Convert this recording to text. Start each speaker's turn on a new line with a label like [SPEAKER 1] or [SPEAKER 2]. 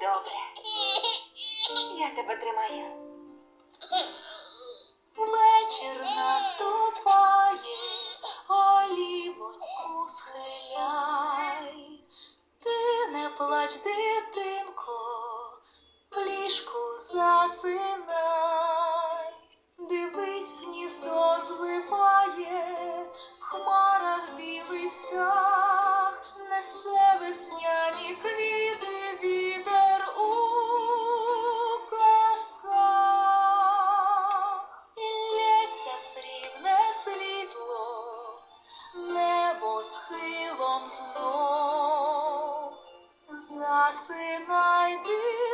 [SPEAKER 1] добре. Я тебе тримаю.
[SPEAKER 2] Вечір наступає, олівоньку схиляй. Ти не плач, дитинко, в ліжку засинай. знов засинай ти.